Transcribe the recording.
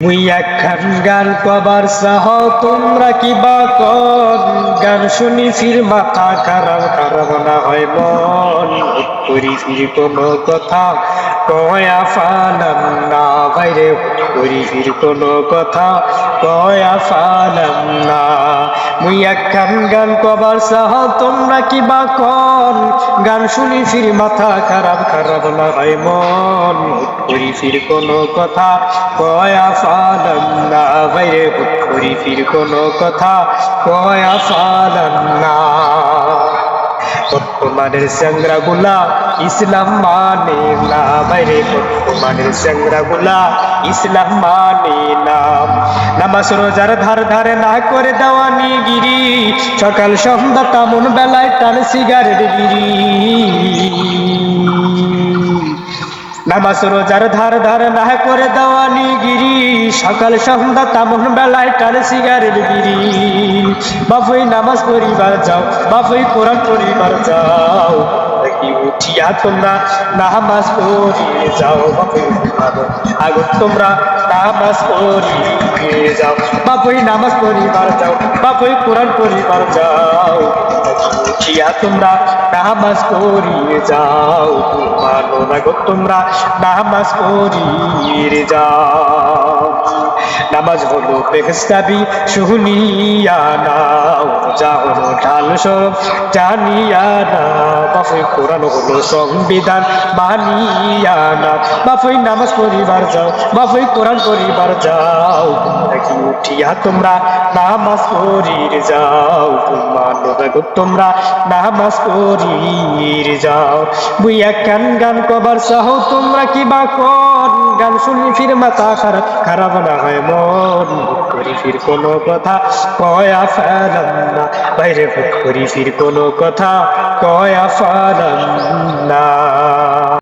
মুই একখান গান কবার চাহ, তোমরা কি বা গান শুনি ফির মাথা খারাপ খারাপ না হয় মন। করি ফির কোনো কথা কয়া ফালাম না বাইরে করি ফির কোনো কথা কয়া ফালাম না মুই একখান গান কবার চাহ, তোমরা কি বা কন গান শুনি ফির মাথা খারাপ খারাপ লাগাই মন। করি ফির কোনো কথা, কয়া ফালাম না। বাইরে করি ফির কোনো কথা, কয়া ফালাম না। বর্তমানের চ্যাংরা গুলা, ইসলাম মানে না, বাইরে বর্তমানের চ্যাংরা গুলা, ইসলাম মানে না। নামাজ রোজার ধার ধারে না করে দেওয়ানি গিরি সকাল সন্ধ্যা তামন বেলায় টান সিগারেট গিরি নামাজ রোজার ধার ধার না করে দেওয়ানি গিরি সকাল সন্ধ্যা তামন বেলায় টান সিগারেট গিরি বাবুই নামাজ পরিবার যাও বাবুই কোরআন পরিবার যাও উঠিয়া তোমরা নামাজ পড়িয়ে যাও বাবুই আগুন তোমরা নামাজ পড়িয়ে যাও বাবুই নামাজ পরিবার যাও বাবুই কোরআন পরিবার যাও উঠিয়া তোমরা নামাজ পড়িয়ে যাও মানো না গো তোমরা নামাজ পড়িয়ে যাও। নামাজ হলো বেহস্তাবি শুনিয়া নাও, যা হলো ঢাল সব জানিয়া না বাফই কোরআন হলো সংবিধান, মানিয়া না বাফই নামাজ পরিবার যাও বাফই কোরআন পরিবার যাও। নাকি উঠিয়া তোমরা নামাজ পরির যাও না গো। তোমরা নামাজ পড়ির যাও। বুইয়া কান গান কবার চাহ তোমরা কি বা কন গান শুনি ফির মাথা খারাপ খারাপ না হয়, মন করি ফির কোনো কথা। কয়া ফেলাম না বাইরে করি ফির কোনো কথা। কয়া ফেলাম না